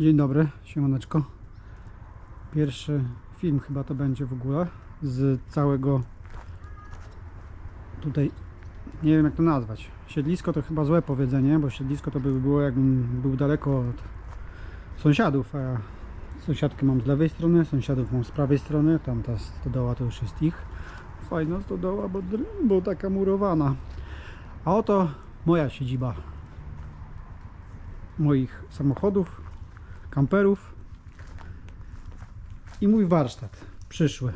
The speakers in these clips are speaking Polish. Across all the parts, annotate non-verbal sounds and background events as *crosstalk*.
Dzień dobry, siemaneczko. Pierwszy film chyba to będzie w ogóle z całego tutaj, nie wiem jak to nazwać. Siedlisko to chyba złe powiedzenie, bo siedlisko to by było jakbym był daleko od sąsiadów, a ja sąsiadkę mam z lewej strony, sąsiadów mam z prawej strony, tam ta stodoła to już jest ich. Fajna stodoła, bo, bo taka murowana. A oto moja siedziba moich samochodów, kamperów i mój warsztat przyszły.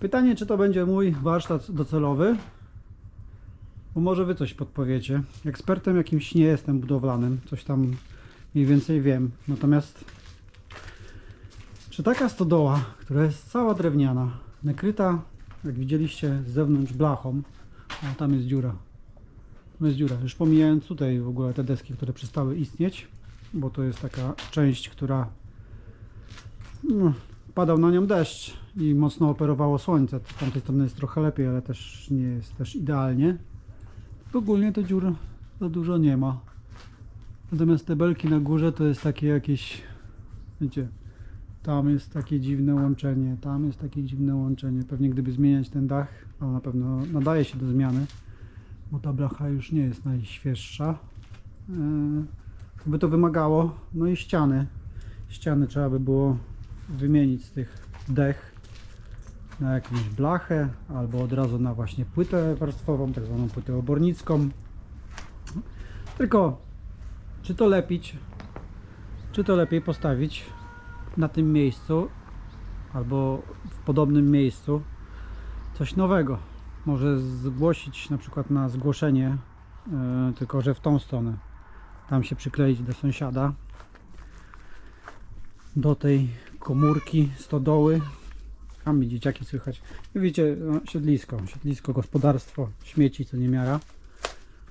Pytanie, czy to będzie mój warsztat docelowy? Bo może wy coś podpowiecie. Ekspertem jakimś nie jestem budowlanym, coś tam mniej więcej wiem. Natomiast czy taka stodoła, która jest cała drewniana, nakryta, jak widzieliście, z zewnątrz blachą, a tam jest dziura. Tam jest dziura. Już pomijając tutaj w ogóle te deski, które przestały istnieć, bo to jest taka część, która no, padał na nią deszcz i mocno operowało słońce. Z tamtej strony jest trochę lepiej, ale też nie jest też idealnie. Ogólnie to dziur za dużo nie ma. Natomiast te belki na górze to jest takie jakieś, wiecie, tam jest takie dziwne łączenie, tam jest takie dziwne łączenie. Pewnie gdyby zmieniać ten dach, ale na pewno nadaje się do zmiany, bo ta blacha już nie jest najświeższa. Yy, by to wymagało, no i ściany. Ściany trzeba by było wymienić z tych dech na jakąś blachę albo od razu na właśnie płytę warstwową, tak zwaną płytę obornicką. Tylko czy to lepić, czy to lepiej postawić na tym miejscu albo w podobnym miejscu coś nowego. Może zgłosić na przykład na zgłoszenie, yy, tylko że w tą stronę tam się przykleić do sąsiada do tej komórki, stodoły. Tam mi dzieciaki słychać. Widzicie, no, siedlisko, siedlisko, gospodarstwo, śmieci co niemiara.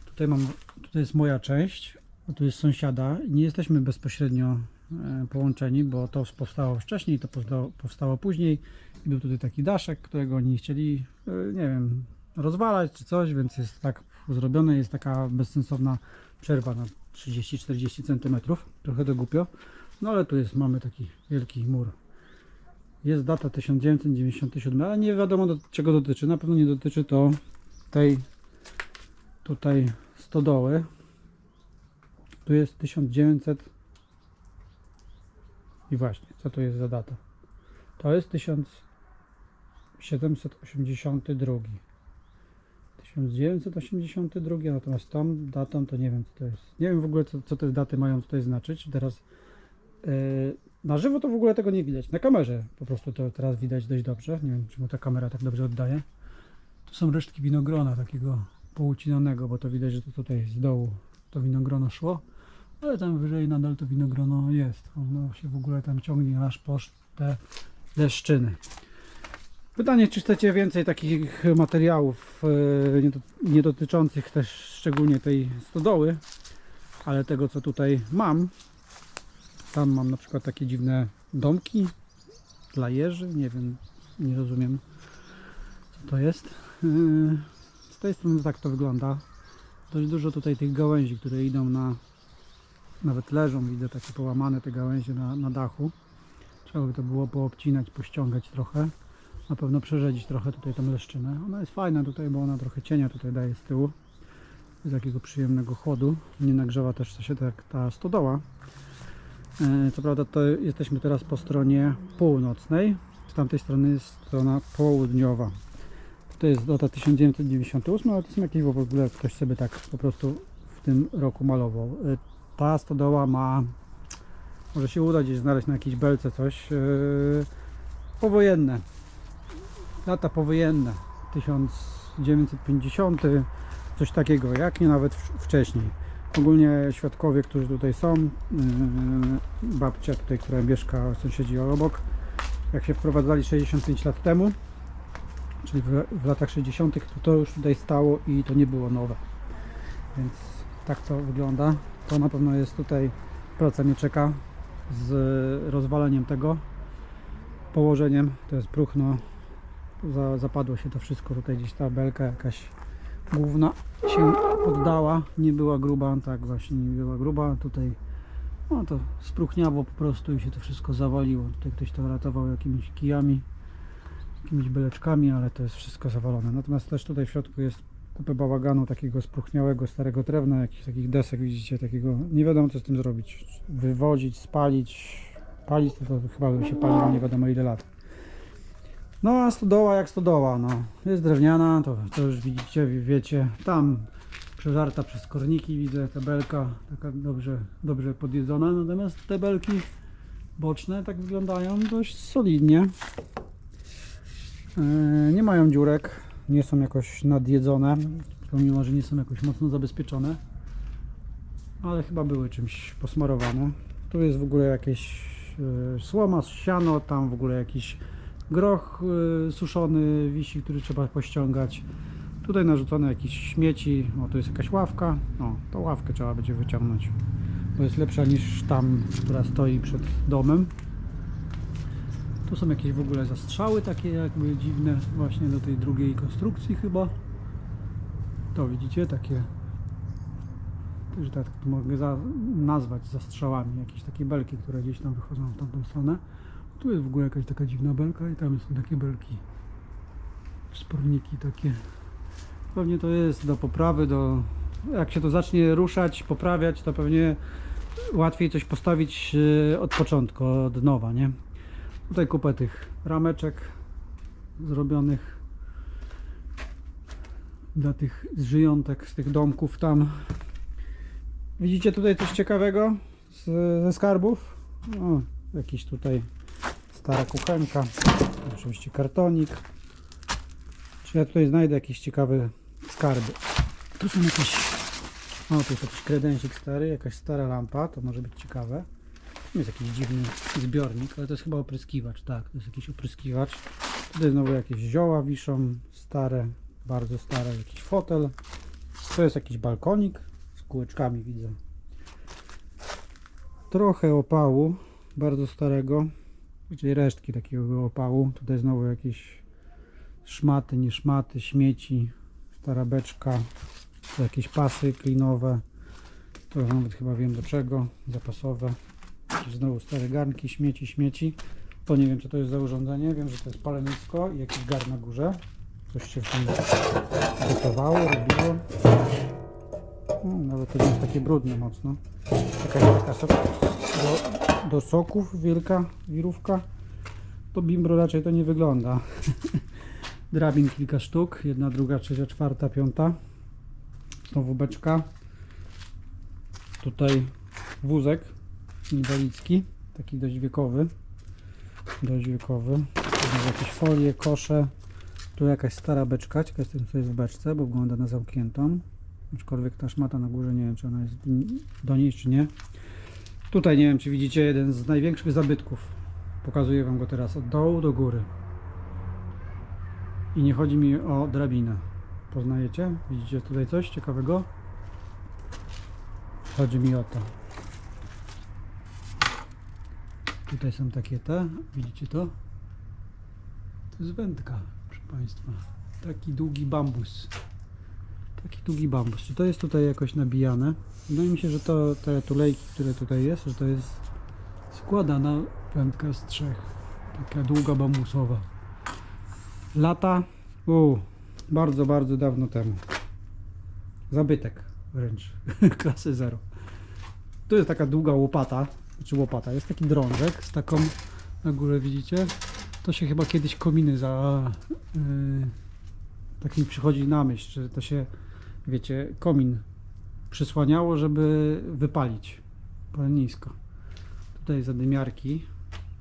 Tutaj mam, tutaj jest moja część a tu jest sąsiada. Nie jesteśmy bezpośrednio e, połączeni, bo to powstało wcześniej, to powstało, powstało później. I był tutaj taki daszek, którego oni nie chcieli, e, nie wiem, rozwalać czy coś, więc jest tak zrobione, jest taka bezsensowna przerwa na 30-40 cm, trochę do głupio, no ale tu jest, mamy taki wielki mur. Jest data 1997, ale nie wiadomo do czego dotyczy, na pewno nie dotyczy to tej tutaj stodoły. Tu jest 1900 i właśnie, co to jest za data? To jest 1782. 1982, natomiast tą datą to nie wiem co to jest. Nie wiem w ogóle co, co te daty mają tutaj znaczyć. Teraz yy, na żywo to w ogóle tego nie widać. Na kamerze po prostu to teraz widać dość dobrze. Nie wiem czemu ta kamera tak dobrze oddaje. Tu są resztki winogrona takiego poucinanego, bo to widać, że to tutaj z dołu to winogrono szło. Ale tam wyżej nadal to winogrono jest. Ono się w ogóle tam ciągnie aż po te leszczyny. Pytanie, czy chcecie więcej takich materiałów e, nie, do, nie dotyczących też szczególnie tej stodoły, ale tego co tutaj mam. Tam mam na przykład takie dziwne domki dla jeży, nie wiem, nie rozumiem co to jest. E, Z tej strony tak to wygląda. Dość dużo tutaj tych gałęzi, które idą na, nawet leżą, widzę takie połamane te gałęzie na, na dachu. Trzeba by to było poobcinać, pościągać trochę na pewno przerzedzić trochę tutaj tą leszczynę. Ona jest fajna tutaj, bo ona trochę cienia tutaj daje z tyłu. Z takiego przyjemnego chłodu. Nie nagrzewa też się tak ta stodoła. E, Co prawda to jesteśmy teraz po stronie północnej. Z tamtej strony jest strona południowa. To jest data 1998, ale to są jakieś w ogóle ktoś sobie tak po prostu w tym roku malował. E, Ta stodoła ma może się uda gdzieś znaleźć na jakiejś belce coś. e, Powojenne lata powojenne 1950 coś takiego jak nie nawet wcześniej. Ogólnie świadkowie którzy tutaj są yy, babcia tutaj która mieszka sąsiedzi obok jak się wprowadzali 65 lat temu czyli w, latach 60 to to już tutaj stało i to nie było nowe. Więc tak to wygląda. To na pewno jest tutaj praca mnie czeka z rozwaleniem tego położeniem to jest próchno za, zapadło się to wszystko tutaj gdzieś ta belka jakaś główna się poddała nie była gruba tak właśnie nie była gruba tutaj No to spróchniało po prostu i się to wszystko zawaliło. Tutaj ktoś to ratował jakimiś kijami, jakimiś beleczkami, ale to jest wszystko zawalone. Natomiast też tutaj w środku jest kupę bałaganu takiego spróchniałego, starego drewna, jakichś takich desek, widzicie, takiego, nie wiadomo co z tym zrobić. Wywozić, spalić, palić, to, to chyba by się paliło nie wiadomo ile lat. No a stodoła jak stodoła, no. Jest drewniana, to, to już widzicie, wie- wiecie. Tam przeżarta przez korniki, widzę ta belka taka dobrze, dobrze podjedzona, natomiast te belki boczne tak wyglądają dość solidnie. E, Nie mają dziurek, nie są jakoś nadjedzone, pomimo, że nie są jakoś mocno zabezpieczone, ale chyba były czymś posmarowane. Tu jest w ogóle jakieś e, słoma, siano, tam w ogóle jakiś groch e, suszony wisi, który trzeba pościągać. Tutaj narzucone jakieś śmieci, o tu jest jakaś ławka, o tą ławkę trzeba będzie wyciągnąć, bo jest lepsza niż tam, która stoi przed domem. Tu są jakieś w ogóle zastrzały takie jakby dziwne właśnie do tej drugiej konstrukcji chyba. To widzicie, takie że tak mogę za, nazwać zastrzałami, jakieś takie belki, które gdzieś tam wychodzą w tamtą stronę. Tu jest w ogóle jakaś taka dziwna belka i tam są takie belki. Sporniki takie. Pewnie to jest do poprawy, do jak się to zacznie ruszać, poprawiać, to pewnie łatwiej coś postawić e, od początku, od nowa, nie? Tutaj kupę tych rameczek zrobionych dla tych żyjątek z tych domków tam. Widzicie tutaj coś ciekawego z, ze skarbów? O, jakiś tutaj stara kuchenka, oczywiście kartonik. Czy ja tutaj znajdę jakieś ciekawe skarby? Tu są jakieś... O, tu jest jakiś kredensik stary, jakaś stara lampa, to może być ciekawe. Tu jest jakiś dziwny zbiornik, ale to jest chyba opryskiwacz, tak, to jest jakiś opryskiwacz. Tutaj znowu jakieś zioła wiszą, stare, bardzo stare, jakiś fotel. To jest jakiś balkonik z kółeczkami widzę. Trochę opału, bardzo starego, czyli resztki takiego opału. Tutaj znowu jakieś szmaty, nie szmaty, śmieci, stara beczka, jakieś pasy klinowe. To nawet chyba wiem do czego, zapasowe. Znowu stare garnki, śmieci, śmieci. To nie wiem co to jest za urządzenie, wiem, że to jest palenisko i jakiś gar na górze. Coś się w tym gotowało, robiło. No, nawet to nie jest takie brudne mocno. Jakaś taka sok do, do soków wielka wirówka. To bimbro raczej to nie wygląda. *laughs* Drabin kilka sztuk. Jedna, druga, trzecia, czwarta, piąta. Znowu beczka. Tutaj wózek inwalidzki. Taki dość wiekowy. Dość wiekowy. Znowu jakieś folie, kosze. Tu jakaś stara beczka. Ciekaw jestem co jest w beczce, bo wygląda na zamkniętą. Aczkolwiek ta szmata na górze, nie wiem czy ona jest do niej czy nie. Tutaj nie wiem czy widzicie jeden z największych zabytków. Pokazuję Wam go teraz od dołu do góry. I nie chodzi mi o drabinę. Poznajecie? Widzicie tutaj coś ciekawego? Chodzi mi o to. Tutaj są takie te, widzicie to? To jest wędka, proszę Państwa. Taki długi bambus. Taki długi bambus. Czy to jest tutaj jakoś nabijane? Wydaje mi się, że to te tulejki, które tutaj jest, że to jest składana wędka z trzech. Taka długa bambusowa. Lata, u, bardzo, bardzo dawno temu. Zabytek wręcz, *laughs* klasy zero. Tu jest taka długa łopata, znaczy łopata, jest taki drążek z taką, na górze widzicie? To się chyba kiedyś kominy za... Yy, tak mi przychodzi na myśl, że to się, wiecie, komin przysłaniało, żeby wypalić palenisko. Tutaj zadymiarki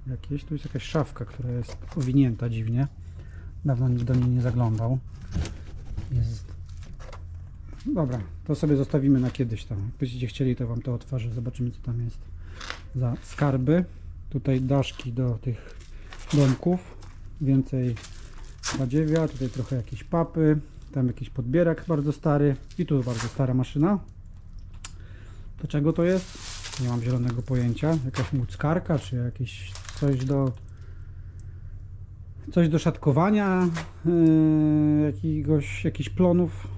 jakieś, tu jest jakaś szafka, która jest owinięta dziwnie. Dawno nikt do niej nie zaglądał. Jest. Dobra, to sobie zostawimy na kiedyś tam. Jak chcieli, to Wam to otworzę. Zobaczymy, co tam jest za skarby. Tutaj daszki do tych domków. Więcej badziewia. Tutaj trochę jakieś papy. Tam jakiś podbierak bardzo stary. I tu bardzo stara maszyna. Do czego to jest? Nie mam zielonego pojęcia. Jakaś muckarka, czy jakieś coś do coś do szatkowania yy, jakiegoś, jakichś plonów,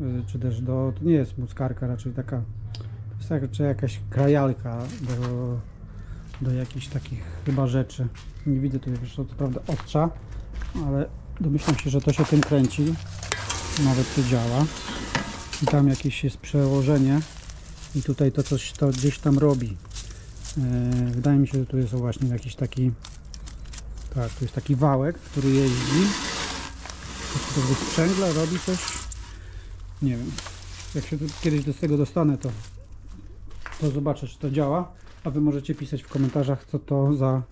yy, czy też do, to nie jest muckarka, raczej taka, to Jest tak, jakaś krajalka do, do jakichś takich chyba rzeczy. Nie widzę tu jeszcze co prawda ostrza, ale domyślam się, że to się tym kręci. Nawet to działa. I tam jakieś jest przełożenie i tutaj to coś to gdzieś tam robi. E, Wydaje mi się, że tu jest właśnie jakiś taki tak, tu jest taki wałek, który jeździ. To wysprzęgla, robi coś? Nie wiem. Jak się kiedyś do tego dostanę, to, to zobaczę, czy to działa. A Wy możecie pisać w komentarzach, co to za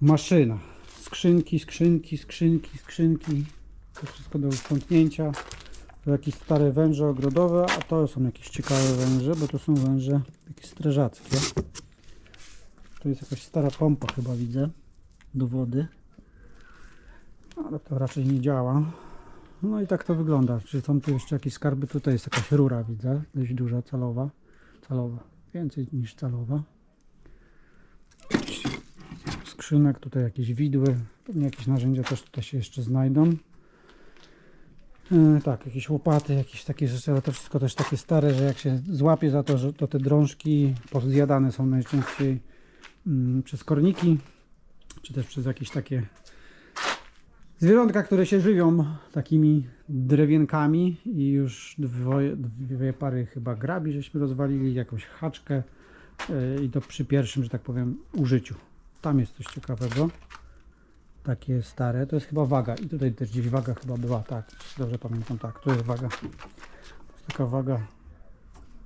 maszyna. Skrzynki, skrzynki, skrzynki, skrzynki. To wszystko do uprzątnięcia. To jakieś stare węże ogrodowe, a to są jakieś ciekawe węże, bo to są węże jakieś strażackie. Tu jest jakaś stara pompa chyba widzę do wody. Ale to raczej nie działa. No i tak to wygląda. Czy są tu jeszcze jakieś skarby? Tutaj jest jakaś rura, widzę, dość duża, calowa. Calowa, więcej niż calowa. Skrzynek, tutaj jakieś widły, pewnie jakieś narzędzia też tutaj się jeszcze znajdą. E, tak, jakieś łopaty, jakieś takie rzeczy, ale to wszystko też takie stare, że jak się złapie za to, że to te drążki pozjadane są najczęściej mm, przez korniki, czy też przez jakieś takie zwierzątka, które się żywią takimi drewienkami i już dwoje, dwie pary chyba grabi żeśmy rozwalili, jakąś haczkę yy, i to przy pierwszym, że tak powiem, użyciu. Tam jest coś ciekawego. Takie stare, to jest chyba waga i tutaj też gdzieś waga chyba była, tak, dobrze pamiętam, tak, to jest waga. To jest taka waga,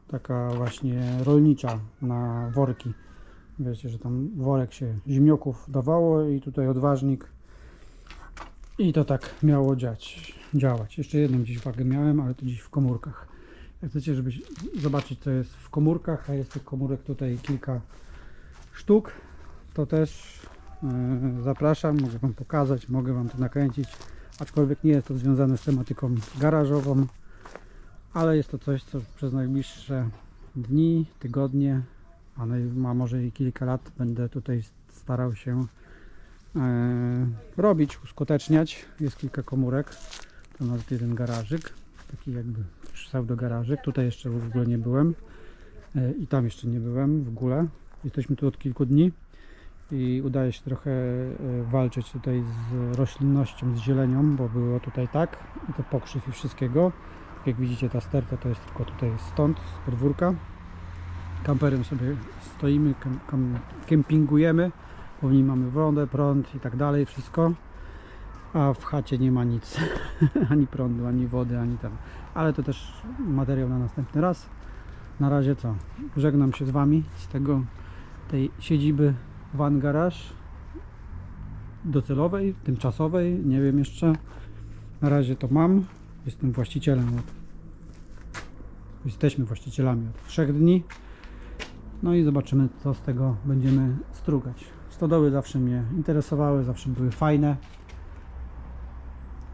taka właśnie rolnicza na worki. Wiecie, że tam worek się zimioków dawało i tutaj odważnik i to tak miało dziać, działać. Jeszcze jedną gdzieś wagę miałem, ale to gdzieś w komórkach. Jak chcecie, żeby zobaczyć co jest w komórkach, a jest tych komórek tutaj kilka sztuk, to też zapraszam, mogę Wam pokazać, mogę Wam to nakręcić, aczkolwiek nie jest to związane z tematyką garażową, ale jest to coś, co przez najbliższe dni, tygodnie a może i kilka lat będę tutaj starał się e, robić, uskuteczniać. Jest kilka komórek, to nawet jeden garażyk, taki jakby pseudo garażyk. Tutaj jeszcze w ogóle nie byłem e, i tam jeszcze nie byłem w ogóle. Jesteśmy tu od kilku dni i udaje się trochę e, walczyć tutaj z roślinnością, z zielenią, bo było tutaj tak i to pokrzyw i wszystkiego. Jak widzicie ta sterta to jest tylko tutaj stąd, z podwórka kamperem sobie stoimy, kempingujemy, bo w nim mamy wodę, prąd i tak dalej, wszystko. A w chacie nie ma nic, *laughs* ani prądu, ani wody, ani tam. Ale to też materiał na następny raz. Na razie co? Żegnam się z Wami z tego, tej siedziby Van Garage docelowej, tymczasowej, nie wiem jeszcze. Na razie to mam. Jestem właścicielem od Jesteśmy właścicielami od trzech dni. No i zobaczymy, co z tego będziemy strugać. Stodoły zawsze mnie interesowały, zawsze były fajne.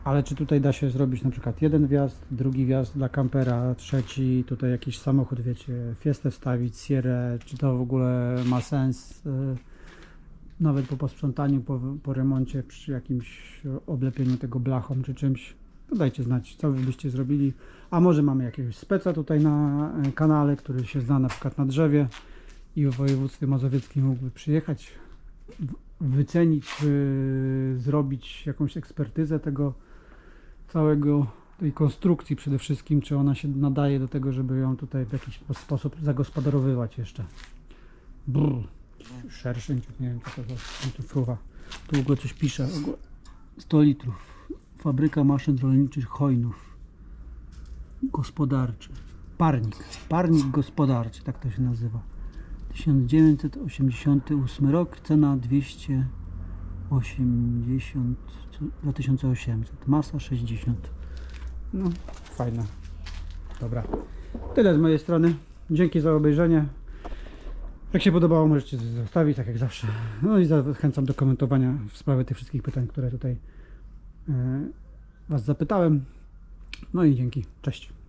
Ale czy tutaj da się zrobić na przykład jeden wjazd, drugi wjazd dla kampera, trzeci, tutaj jakiś samochód, wiecie, Fiestę wstawić, Sierra, czy to w ogóle ma sens? y, Nawet po posprzątaniu, po, po remoncie, przy jakimś oblepieniu tego blachą czy czymś. To dajcie znać, co byście zrobili. A może mamy jakiegoś speca tutaj na e, kanale, który się zna na przykład na drzewie i w województwie mazowieckim mógłby przyjechać, wycenić, yy, zrobić jakąś ekspertyzę tego całego, tej konstrukcji przede wszystkim, czy ona się nadaje do tego, żeby ją tutaj w jakiś spo- sposób zagospodarowywać jeszcze. Szerszeń, czy nie wiem co to tu fruwa. Ogóle coś pisze. w ogóle 100 litrów. Fabryka maszyn rolniczych Hojnów. Gospodarczy. Parnik. Parnik gospodarczy, tak to się nazywa. 1988 rok, cena 280, co- 2800, masa 60. No, fajne. Dobra. Tyle z mojej strony. Dzięki za obejrzenie. Jak się podobało, możecie zostawić, tak jak zawsze. No i zachęcam do komentowania w sprawie tych wszystkich pytań, które tutaj e, Was zapytałem. No i dzięki. Cześć.